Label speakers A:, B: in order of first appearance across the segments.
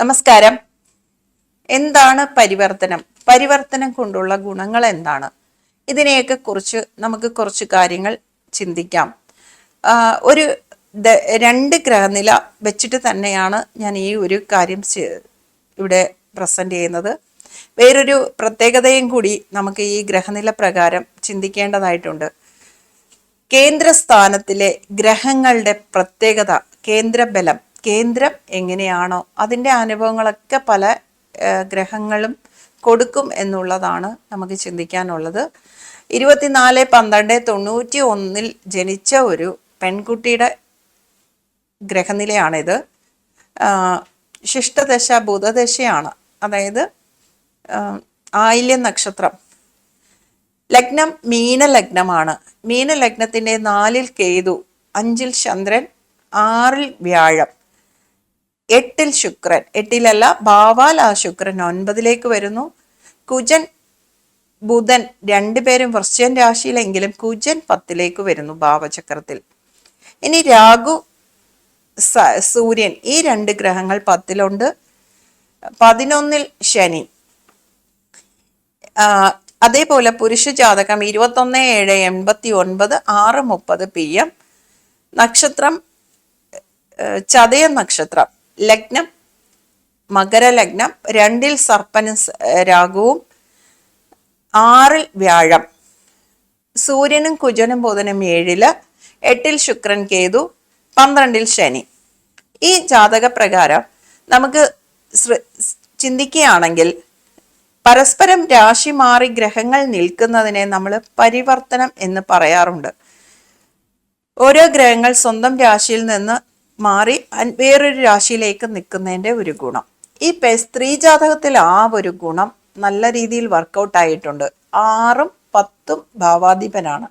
A: നമസ്കാരം. എന്താണ് പരിവർത്തനം? പരിവർത്തനം കൊണ്ടുള്ള ഗുണങ്ങൾ എന്താണ്? ഇതിനെയൊക്കെ കുറിച്ച് നമുക്ക് കുറച്ച് കാര്യങ്ങൾ ചിന്തിക്കാം. ഒരു രണ്ട് ഗ്രഹനില വെച്ചിട്ട് തന്നെയാണ് ഞാൻ ഈ ഒരു കാര്യം ഇവിടെ പ്രസന്റ് ചെയ്യുന്നത്. വേറൊരു പ്രത്യേകതയും കൂടി നമുക്ക് ഈ ഗ്രഹനില പ്രകാരം ചിന്തിക്കേണ്ടതായിട്ടുണ്ട്. കേന്ദ്രസ്ഥാനത്തിലെ ഗ്രഹങ്ങളുടെ പ്രത്യേകത കേന്ദ്രബലം കേന്ദ്രം എങ്ങനെയാണോ അതിന്റെ അനുഭവങ്ങളൊക്കെ പല ഗ്രഹങ്ങളും കൊടുക്കും എന്നുള്ളതാണ് നമുക്ക് ചിന്തിക്കാനുള്ളത്. ഇരുപത്തിനാല് പന്ത്രണ്ട് തൊണ്ണൂറ്റി ഒന്നിൽ ജനിച്ച ഒരു പെൺകുട്ടിയുടെ ഗ്രഹനിലയാണിത്. ശിഷ്ടദശ ബുധദശയാണ്. അതായത് ആയില്യ നക്ഷത്രം. ലഗ്നം മീനലഗ്നമാണ്. മീനലഗ്നത്തിന്റെ നാലിൽ കേതു അഞ്ചിൽ ചന്ദ്രൻ ആറിൽ വ്യാഴം. എട്ടിൽ ശുക്രൻ. എട്ടിലല്ല ഭാവാൽ ആ ശുക്രൻ ഒൻപതിലേക്ക് വരുന്നു. കുജൻ ബുധൻ രണ്ടുപേരും വൃശ്ചൻ രാശിയിലെങ്കിലും കുജൻ പത്തിലേക്ക് വരുന്നു ഭാവചക്രത്തിൽ. ഇനി സ- സൂര്യൻ ഈ രണ്ട് ഗ്രഹങ്ങൾ പത്തിലുണ്ട്. പതിനൊന്നിൽ ശനി. അതേപോലെ പുരുഷ ജാതകം ഇരുപത്തൊന്ന് ഏഴ് എൺപത്തി ഒൻപത് ആറ് മുപ്പത് പി എം. നക്ഷത്രം ചതയ നക്ഷത്രം. ലഗ്നം മകരലഗ്നം രണ്ടിൽ സർപ്പനും രാഗവും ആറിൽ വ്യാഴം. സൂര്യനും കുജനും ബുധനും ഏഴിൽ എട്ടിൽ ശുക്രൻ കേതു പന്ത്രണ്ടിൽ ശനി. ഈ ജാതക പ്രകാരം നമുക്ക് ചിന്തിക്കുകയാണെങ്കിൽ പരസ്പരം രാശി മാറി ഗ്രഹങ്ങൾ നിൽക്കുന്നതിനെ നമ്മൾ പരിവർത്തനം എന്ന് പറയാറുണ്ട്. ഓരോ ഗ്രഹങ്ങൾ സ്വന്തം രാശിയിൽ നിന്ന് മാറി വേറൊരു രാശിയിലേക്ക് നിൽക്കുന്നതിന്റെ ഒരു ഗുണം. ഈ സ്ത്രീ ജാതകത്തിൽ ആ ഒരു ഗുണം നല്ല രീതിയിൽ വർക്കൗട്ട് ആയിട്ടുണ്ട്. ആറും പത്തും ഭാവാധിപനാണ്.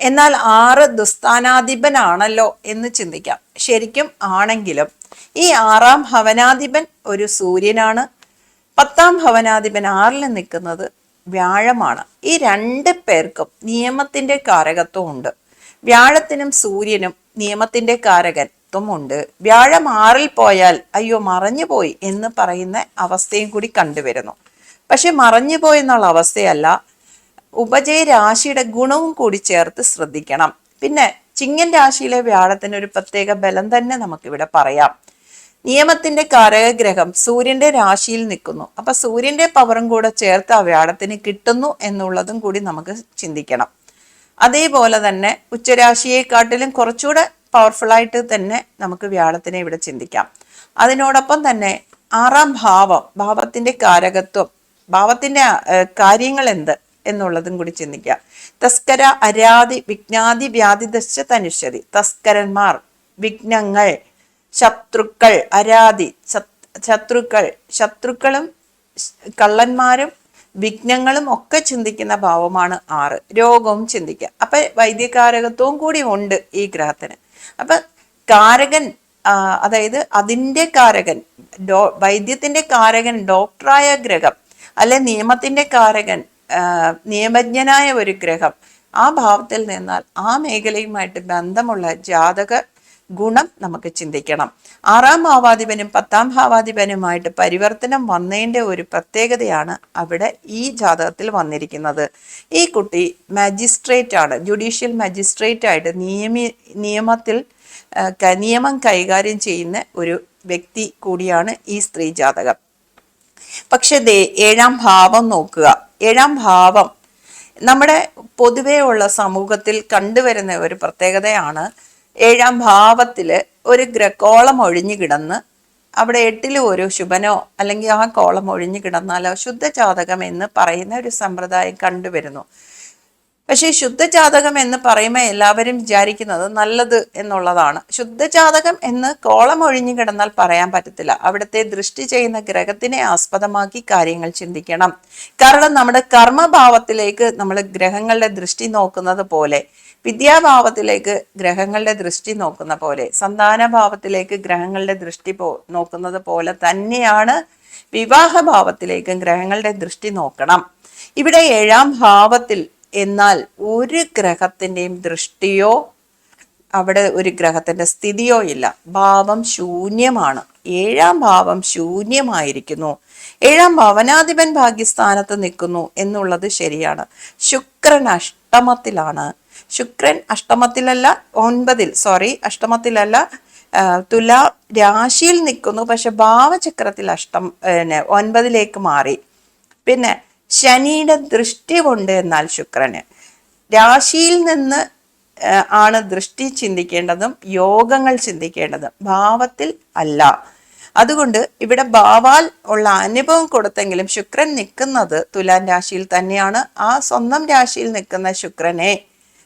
A: എന്നാൽ ആറ് ദുസ്ഥാനാധിപനാണല്ലോ എന്ന് ചിന്തിക്കാം. ശരിക്കും ആണെങ്കിലും ഈ ആറാം ഭവനാധിപൻ ഒരു സൂര്യനാണ്. പത്താം ഭവനാധിപൻ ആറിൽ നിൽക്കുന്നത് വ്യാഴമാണ്. ഈ രണ്ട് പേർക്കും നിയമത്തിന്റെ കാരകത്വം ഉണ്ട്. വ്യാഴത്തിനും സൂര്യനും നിയമത്തിന്റെ കാരകത്വം ഉണ്ട് വ്യാഴം ആറിൽ പോയാൽ അയ്യോ മറഞ്ഞു പോയി എന്ന് പറയുന്ന അവസ്ഥയും കൂടി കണ്ടുവരുന്നു. പക്ഷെ മറഞ്ഞു പോയി എന്നുള്ള അവസ്ഥയല്ല. ഉപജയ രാശിയുടെ ഗുണവും കൂടി ചേർത്ത് ശ്രദ്ധിക്കണം. പിന്നെ ചിങ്ങൻ രാശിയിലെ വ്യാഴത്തിന് ഒരു പ്രത്യേക ബലം തന്നെ നമുക്കിവിടെ പറയാം. നിയമത്തിന്റെ കാരകഗ്രഹം സൂര്യന്റെ രാശിയിൽ നിൽക്കുന്നു. അപ്പൊ സൂര്യന്റെ പവറും കൂടെ ചേർത്ത് ആ വ്യാഴത്തിന് കിട്ടുന്നു എന്നുള്ളതും കൂടി നമുക്ക് ചിന്തിക്കണം. അതേപോലെ തന്നെ ഉച്ചരാശിയെക്കാട്ടിലും കുറച്ചുകൂടെ പവർഫുൾ ആയിട്ട് തന്നെ നമുക്ക് വ്യാഴത്തിനെ ഇവിടെ ചിന്തിക്കാം. അതിനോടൊപ്പം തന്നെ ആറാം ഭാവം ഭാവത്തിന്റെ കാരകത്വം ഭാവത്തിന്റെ കാര്യങ്ങൾ എന്ത് എന്നുള്ളതും കൂടി ചിന്തിക്കാം. തസ്കര അരാതി വിജ്ഞാതി വ്യാധിദശ തനുഷ്യതി തസ്കരന്മാർ വിഘ്നങ്ങൾ ശത്രുക്കൾ അരാതി ശത്രുക്കൾ. ശത്രുക്കളും കള്ളന്മാരും വിഘ്നങ്ങളും ഒക്കെ ചിന്തിക്കുന്ന ഭാവമാണ് ആറ്. രോഗവും ചിന്തിക്കുക അപ്പൊ വൈദ്യകാരകത്വവും കൂടി ഉണ്ട് ഈ ഗ്രഹത്തിന്. അപ്പൊ കാരകൻ അതായത് അതിന്റെ കാരകൻ ഡോ വൈദ്യത്തിന്റെ കാരകൻ ഡോക്ടറായ ഗ്രഹം അല്ലെ നിയമത്തിന്റെ കാരകൻ നിയമജ്ഞനായ ഒരു ഗ്രഹം ആ ഭാവത്തിൽ നിന്നാൽ ആ മേഖലയുമായിട്ട് ബന്ധമുള്ള ജാതക ഗുണം നമുക്ക് ചിന്തിക്കണം. ആറാം ഭാവാധിപനും പത്താം ഭാവാധിപനുമായിട്ട് പരിവർത്തനം വന്നതിന്റെ ഒരു പ്രത്യേകതയാണ് അവിടെ ഈ ജാതകത്തിൽ വന്നിരിക്കുന്നത്. ഈ കുട്ടി മാജിസ്ട്രേറ്റ് ആണ്. ജുഡീഷ്യൽ മജിസ്ട്രേറ്റ് ആയിട്ട് നിയമി നിയമത്തിൽ നിയമം കൈകാര്യം ചെയ്യുന്ന ഒരു വ്യക്തി കൂടിയാണ് ഈ സ്ത്രീ ജാതകം. പക്ഷെ ദേ ഏഴാം ഭാവം നോക്കുക. ഏഴാം ഭാവം നമ്മുടെ പൊതുവേ ഉള്ള സമൂഹത്തിൽ കണ്ടുവരുന്ന ഒരു പ്രത്യേകതയാണ് ഏഴാം ഭാവത്തിൽ ഒരു ഗ്രഹകോളം ഒഴിഞ്ഞു കിടന്ന് അവിടെ എട്ടിൽ ഒരു ശുഭനോ അല്ലെങ്കിൽ ആ കോളം ഒഴിഞ്ഞു കിടന്നാലോ ശുദ്ധജാതകം എന്ന് പറയുന്ന ഒരു സമ്പ്രദായം കണ്ടുവരുന്നു. പക്ഷേ ശുദ്ധജാതകം എന്ന് പറയുമ്പോൾ എല്ലാവരും വിചാരിക്കുന്നത് നല്ലത് എന്നുള്ളതാണ്. ശുദ്ധജാതകം എന്ന് കോളം ഒഴിഞ്ഞു കിടന്നാൽ പറയാൻ പറ്റത്തില്ല. അവിടുത്തെ ദൃഷ്ടി ചെയ്യുന്ന ഗ്രഹത്തിനെ ആസ്പദമാക്കി കാര്യങ്ങൾ ചിന്തിക്കണം. കാരണം നമ്മുടെ കർമ്മഭാവത്തിലേക്ക് നമ്മൾ ഗ്രഹങ്ങളുടെ ദൃഷ്ടി നോക്കുന്നത് പോലെ വിദ്യാഭാവത്തിലേക്ക് ഗ്രഹങ്ങളുടെ ദൃഷ്ടി നോക്കുന്ന പോലെ സന്താനഭാവത്തിലേക്ക് ഗ്രഹങ്ങളുടെ ദൃഷ്ടി പോ നോക്കുന്നത് പോലെ തന്നെയാണ് വിവാഹഭാവത്തിലേക്കും ഗ്രഹങ്ങളുടെ ദൃഷ്ടി നോക്കണം. ഇവിടെ ഏഴാം ഭാവത്തിൽ എന്നാൽ ഒരു ഗ്രഹത്തിന്റെയും ദൃഷ്ടിയോ അവിടെ ഒരു ഗ്രഹത്തിന്റെ സ്ഥിതിയോ ഇല്ല. ഭാവം ശൂന്യമാണ്. ഏഴാം ഭാവം ശൂന്യമായിരിക്കുന്നു. ഏഴാം ഭവനാധിപൻ ഭാഗ്യസ്ഥാനത്ത് നിൽക്കുന്നു എന്നുള്ളത് ശരിയാണ്. ശുക്രൻ അഷ്ടമത്തിലാണ്. ശുക്രൻ അഷ്ടമത്തിലല്ല ഒൻപതിൽ സോറി അഷ്ടമത്തിലല്ല തുലാ രാശിയിൽ നിൽക്കുന്നു. പക്ഷെ ഭാവചക്രത്തിൽ അഷ്ടം പിന്നെ ഒൻപതിലേക്ക് മാറി. പിന്നെ ശനിയുടെ ദൃഷ്ടി കൊണ്ട് എന്നാൽ ശുക്രന്. രാശിയിൽ നിന്ന് ആണ് ദൃഷ്ടി ചിന്തിക്കേണ്ടതും യോഗങ്ങൾ ചിന്തിക്കേണ്ടതും. ഭാവത്തിൽ അല്ല. അതുകൊണ്ട് ഇവിടെ ഭാവാൽ ഉള്ള അനുഭവം കൊടുത്തെങ്കിലും ശുക്രൻ നിൽക്കുന്നത് തുലാൻ രാശിയിൽ തന്നെയാണ്. ആ സ്വന്തം രാശിയിൽ നിൽക്കുന്ന ശുക്രനെ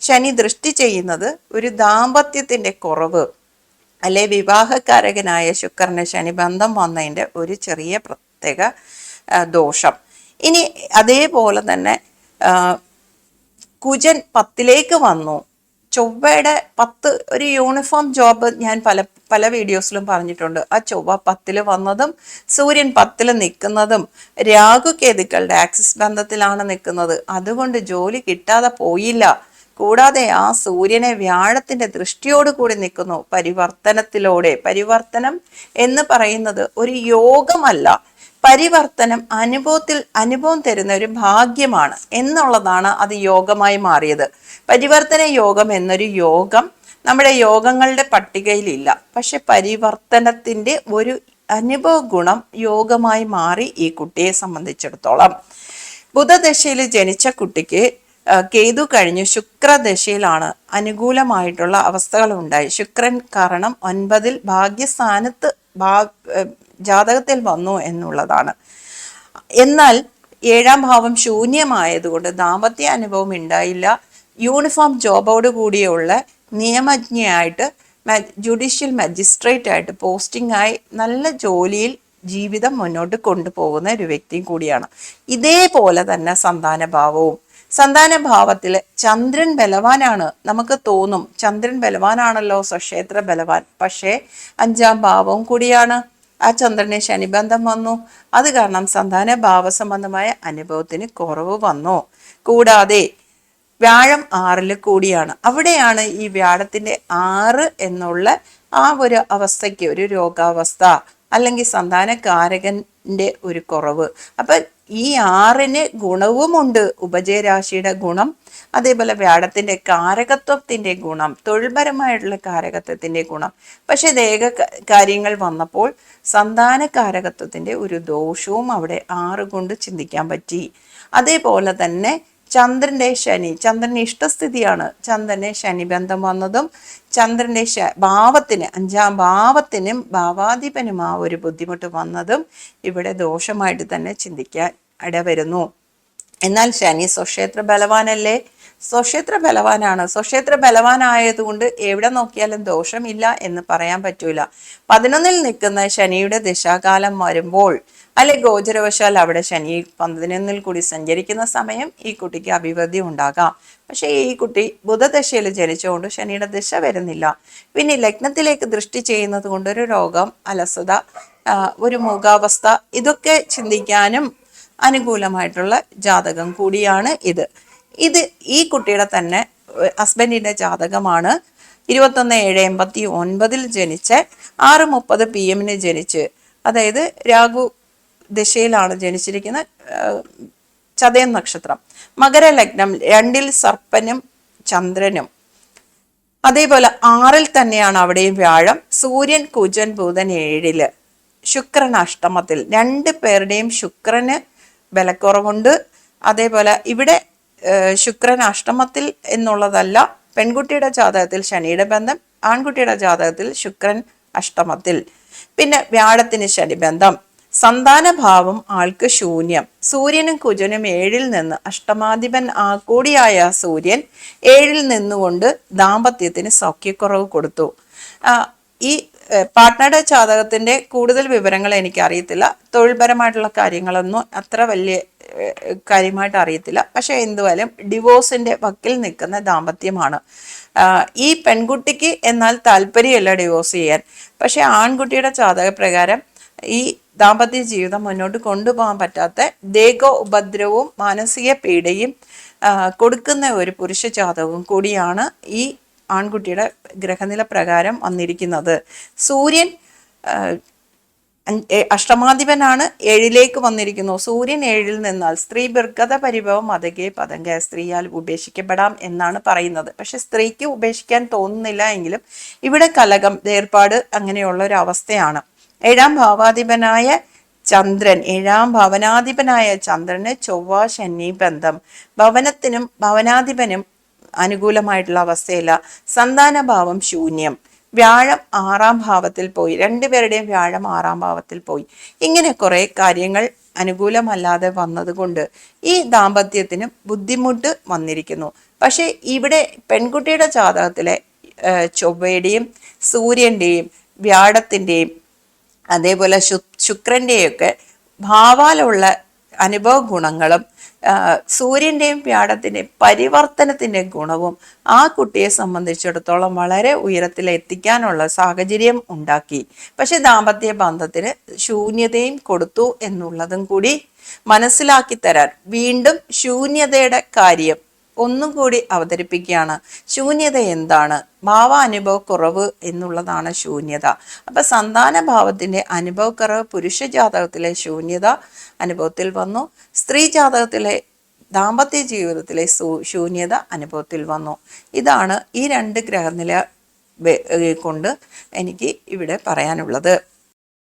A: ശനി ദൃഷ്ടി ചെയ്യുന്നത് ഒരു ദാമ്പത്യത്തിന്റെ കുറവ് അല്ലെ വിവാഹകാരകനായ ശുക്രന് ശനി ബന്ധം വന്നതിന്റെ ഒരു ചെറിയ പ്രത്യേക ദോഷം. ഇനി അതേപോലെ തന്നെ കുജൻ പത്തിലേക്ക് വന്നു. ചൊവ്വയുടെ പത്ത് ഒരു യൂണിഫോം ജോബ് ഞാൻ പല പല വീഡിയോസിലും പറഞ്ഞിട്ടുണ്ട്. ആ ചൊവ്വ പത്തിൽ വന്നതും സൂര്യൻ പത്തിൽ നിൽക്കുന്നതും രാഹുകേതുക്കളുടെ ആക്സിസ് ബന്ധത്തിലാണ് നിൽക്കുന്നത്. അതുകൊണ്ട് ജോലി കിട്ടാതെ പോയില്ല. കൂടാതെ ആ സൂര്യനെ വ്യാഴത്തിന്റെ ദൃഷ്ടിയോട് കൂടി നിൽക്കുന്നു. പരിവർത്തനത്തിലൂടെ. പരിവർത്തനം എന്ന് പറയുന്നത് ഒരു യോഗമല്ല. പരിവർത്തനം അനുഭവത്തിൽ അനുഭവം തരുന്ന ഒരു ഭാഗ്യമാണ് എന്നുള്ളതാണ് അത് യോഗമായി മാറിയത്. പരിവർത്തന യോഗം എന്നൊരു യോഗം നമ്മുടെ യോഗങ്ങളുടെ പട്ടികയിലില്ല. പക്ഷെ പരിവർത്തനത്തിന്റെ ഒരു അനുഭവ ഗുണം യോഗമായി മാറി ഈ കുട്ടിയെ സംബന്ധിച്ചിടത്തോളം. ബുധദശയിൽ ജനിച്ച കുട്ടിക്ക് കേതു കഴിഞ്ഞ് ശുക്രദശയിലാണ് അനുകൂലമായിട്ടുള്ള അവസ്ഥകൾ ഉണ്ടായി. ശുക്രൻ കാരണം ഒൻപതിൽ ഭാഗ്യസ്ഥാനത്ത് ജാതകത്തിൽ വന്നു എന്നുള്ളതാണ്. എന്നാൽ ഏഴാം ഭാവം ശൂന്യമായതുകൊണ്ട് ദാമ്പത്യ അനുഭവം ഉണ്ടായില്ല. യൂണിഫോം ജോബോട് കൂടിയുള്ള നിയമജ്ഞയായിട്ട് ജുഡീഷ്യൽ മജിസ്ട്രേറ്റ് ആയിട്ട് പോസ്റ്റിംഗായി നല്ല ജോലിയിൽ ജീവിതം മുന്നോട്ട് കൊണ്ടുപോകുന്ന ഒരു വ്യക്തിയും കൂടിയാണ്. ഇതേപോലെ തന്നെ സന്താനഭാവവും സന്താനഭാവത്തിൽ ചന്ദ്രൻ ബലവാനാണ് നമുക്ക് തോന്നും. ചന്ദ്രൻ ബലവാനാണല്ലോ സ്വക്ഷേത്ര ബലവാൻ. പക്ഷേ അഞ്ചാം ഭാവവും കൂടിയാണ്. ആ ചന്ദ്രന് ശനിബന്ധം വന്നു. അത് കാരണം സന്താന ഭാവ സംബന്ധമായ അനുഭവത്തിന് കുറവ് വന്നു. കൂടാതെ വ്യാഴം ആറിൽ കൂടിയാണ്. അവിടെയാണ് ഈ വ്യാഴത്തിന്റെ ആറ് എന്നുള്ള ആ ഒരു അവസ്ഥയ്ക്ക് ഒരു രോഗാവസ്ഥ. അല്ലെങ്കിൽ സന്താനകാരകന്റെ ഒരു കുറവ്. അപ്പൊ ഈ ആറിന് ഗുണവുമുണ്ട്. ഉപജയരാശിയുടെ ഗുണം അതേപോലെ വ്യാഴത്തിന്റെ കാരകത്വത്തിന്റെ ഗുണം തൊഴിൽപരമായിട്ടുള്ള കാരകത്വത്തിന്റെ ഗുണം. പക്ഷെ ദേഹ കാര്യങ്ങൾ വന്നപ്പോൾ സന്താന കാരകത്വത്തിന്റെ ഒരു ദോഷവും അവിടെ ആറ് കൊണ്ട് ചിന്തിക്കാൻ പറ്റി. അതേപോലെ തന്നെ ചന്ദ്രന്റെ ശനി. ചന്ദ്രൻ ഇഷ്ടസ്ഥിതിയാണ്. ചന്ദ്രനെ ശനി ബന്ധം വന്നതും ചന്ദ്രന്റെ ശ ഭാവത്തിന് അഞ്ചാം ഭാവത്തിനും ഭാവാധിപനും ആ ഒരു ബുദ്ധിമുട്ട് വന്നതും ഇവിടെ ദോഷമായിട്ട് തന്നെ ചിന്തിക്കാൻ ഇടവരുന്നു. എന്നാൽ ശനി സ്വക്ഷേത്ര ബലവാനല്ലേ? സ്വക്ഷേത്ര ബലവാനാണ്. സ്വക്ഷേത്ര ബലവാനായതുകൊണ്ട് എവിടെ നോക്കിയാലും ദോഷമില്ല എന്ന് പറയാൻ പറ്റൂല. പതിനൊന്നിൽ നിൽക്കുന്ന ശനിയുടെ ദിശാകാലം വരുമ്പോൾ അല്ലെ ഗോചരവശാൽ അവിടെ ശനി പതിനൊന്നിൽ കൂടി സഞ്ചരിക്കുന്ന സമയം ഈ കുട്ടിക്ക് അഭിവൃദ്ധി ഉണ്ടാകാം. പക്ഷേ ഈ കുട്ടി ബുധദശയിൽ ജനിച്ചുകൊണ്ട് ശനിയുടെ ദിശ വരുന്നില്ല. പിന്നെ ലഗ്നത്തിലേക്ക് ദൃഷ്ടി ചെയ്യുന്നത് കൊണ്ട് ഒരു രോഗം അലസത ഒരു മുഖാവസ്ഥ ഇതൊക്കെ ചിന്തിക്കാനും അനുകൂലമായിട്ടുള്ള ജാതകം കൂടിയാണ് ഇത്. ഇത് ഈ കുട്ടിയുടെ തന്നെ ഹസ്ബൻഡിന്റെ ജാതകമാണ്. ഇരുപത്തൊന്ന് ഏഴ് എൺപത്തി ഒൻപതിൽ ജനിച്ച് ആറ് മുപ്പത് പി എമ്മിന് ജനിച്ച്. അതായത് രാഹു ദിശയിലാണ് ജനിച്ചിരിക്കുന്ന ചതയം നക്ഷത്രം. മകരലഗ്നം രണ്ടിൽ സർപ്പനും ചന്ദ്രനും. അതേപോലെ ആറിൽ തന്നെയാണ് അവിടെയും വ്യാഴം സൂര്യൻ കുജൻ ബുധൻ ഏഴിൽ. ശുക്രൻ അഷ്ടമത്തിൽ. രണ്ട് പേരുടെയും ശുക്രന് ബലക്കുറവുണ്ട്. അതേപോലെ ഇവിടെ ശുക്രൻ അഷ്ടമത്തിൽ എന്നുള്ളതല്ല പെൺകുട്ടിയുടെ ജാതകത്തിൽ ശനിയുടെ ബന്ധം ആൺകുട്ടിയുടെ ജാതകത്തിൽ ശുക്രൻ അഷ്ടമത്തിൽ. പിന്നെ വ്യാഴത്തിന് ശനി ബന്ധം. സന്താനഭാവം ആൾക്ക് ശൂന്യം. സൂര്യനും കുജനും ഏഴിൽ നിന്ന് അഷ്ടമാധിപൻ ആ കൂടിയായ സൂര്യൻ ഏഴിൽ നിന്നുകൊണ്ട് ദാമ്പത്യത്തിന് സൗഖ്യക്കുറവ് കൊടുത്തു. ഈ പാർട്ട്ണറുടെ ജാതകത്തിന്റെ കൂടുതൽ വിവരങ്ങൾ എനിക്ക് അറിയത്തില്ല തൊഴിൽപരമായിട്ടുള്ള കാര്യങ്ങളൊന്നും അത്ര വലിയ കാര്യമായിട്ട് അറിയത്തില്ല. പക്ഷെ എന്തുവായാലും ഡിവോഴ്സിന്റെ വക്കിൽ നിൽക്കുന്ന ദാമ്പത്യമാണ്. ഈ പെൺകുട്ടിക്ക് എന്നാൽ താല്പര്യമല്ല ഡിവോഴ്സ് ചെയ്യാൻ. പക്ഷെ ആൺകുട്ടിയുടെ ജാതക പ്രകാരം ഈ ദാമ്പത്യ ജീവിതം മുന്നോട്ട് കൊണ്ടുപോകാൻ പറ്റാത്ത ദേഹ ഉപദ്രവവും മാനസിക പീഡയും കൊടുക്കുന്ന ഒരു പുരുഷ ജാതകവും കൂടിയാണ് ഈ ആൺകുട്ടിയുടെ ഗ്രഹനില പ്രകാരം വന്നിരിക്കുന്നത്. സൂര്യൻ അഷ്ടമാധിപനാണ് ഏഴിലേക്ക് വന്നിരിക്കുന്നു. സൂര്യൻ ഏഴിൽ നിന്നാൽ സ്ത്രീ ബിർഗത പരിഭവം അതകെ പതങ്ക സ്ത്രീയാൽ ഉപേക്ഷിക്കപ്പെടാം എന്നാണ് പറയുന്നത്. പക്ഷെ സ്ത്രീക്ക് ഉപേക്ഷിക്കാൻ തോന്നുന്നില്ല എങ്കിലും ഇവിടെ കലകം ഏർപ്പാട് അങ്ങനെയുള്ള ഒരു അവസ്ഥയാണ്. ഏഴാം ഭാവാധിപനായ ചന്ദ്രൻ ഏഴാം ഭവനാധിപനായ ചന്ദ്രന് ചൊവ്വ ശനി ബന്ധം. ഭവനത്തിനും ഭവനാധിപനും അനുകൂലമായിട്ടുള്ള അവസ്ഥയില്ല. സന്താനഭാവം ശൂന്യം. വ്യാഴം ആറാം ഭാവത്തിൽ പോയി. രണ്ടുപേരുടെയും വ്യാഴം ആറാം ഭാവത്തിൽ പോയി. ഇങ്ങനെ കുറെ കാര്യങ്ങൾ അനുകൂലമല്ലാതെ വന്നതുകൊണ്ട് ഈ ദാമ്പത്യത്തിന് ബുദ്ധിമുട്ട് വന്നിരിക്കുന്നു. പക്ഷേ ഇവിടെ പെൺകുട്ടിയുടെ ജാതകത്തിലെ ചൊവ്വയുടെയും സൂര്യന്റെയും വ്യാഴത്തിന്റെയും അതേപോലെ ശു ശുക്രന്റെയൊക്കെ ഭാവാലുള്ള അനുഭവ ഗുണങ്ങളും സൂര്യന്റെയും വ്യാഴത്തിന്റെയും പരിവർത്തനത്തിന്റെ ഗുണവും ആ കുട്ടിയെ സംബന്ധിച്ചിടത്തോളം വളരെ ഉയരത്തിൽ എത്തിക്കാനുള്ള സാഹചര്യം ഉണ്ടാക്കി. പക്ഷെ ദാമ്പത്യ ബന്ധത്തിന് ശൂന്യതയും കൊടുത്തു എന്നുള്ളതും കൂടി മനസ്സിലാക്കി തരാൻ വീണ്ടും ശൂന്യതയുടെ കാര്യം ഒന്നും കൂടി അവതരിപ്പിക്കുകയാണ്. ശൂന്യത എന്താണ്? ഭാവാനുഭവക്കുറവ് എന്നുള്ളതാണ് ശൂന്യത. അപ്പം സന്താന ഭാവത്തിന്റെ അനുഭവക്കുറവ് പുരുഷ ജാതകത്തിലെ ശൂന്യത അനുഭവത്തിൽ വന്നു. സ്ത്രീ ജാതകത്തിലെ ദാമ്പത്യ ജീവിതത്തിലെ ശൂന്യത അനുഭവത്തിൽ വന്നു. ഇതാണ് ഈ രണ്ട് ഗ്രഹനില കൊണ്ട് എനിക്ക് ഇവിടെ പറയാനുള്ളത്.